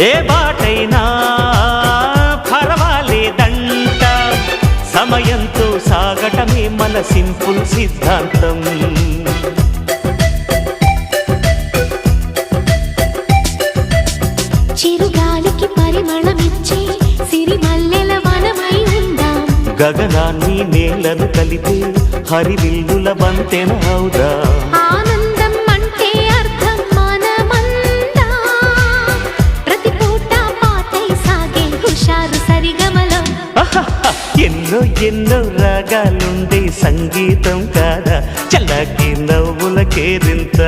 ఏ బాటైనా పర్వాలేదంట సమయంతో సాగటమే మన సింపుల్ సిద్ధాంతం. చిరుగాలికి పరిమళమిచ్చే సిరిమల్లెల వనమై ఉందాం. గగనాన్ని నేలను కలిపే హరివిల్లుల బంతెన అవుదా. సరిగమలో. ఎన్నో ఎన్నో రాగాలుండే సంగీతం కాదా? చల్లకి నవ్వుల కేరింత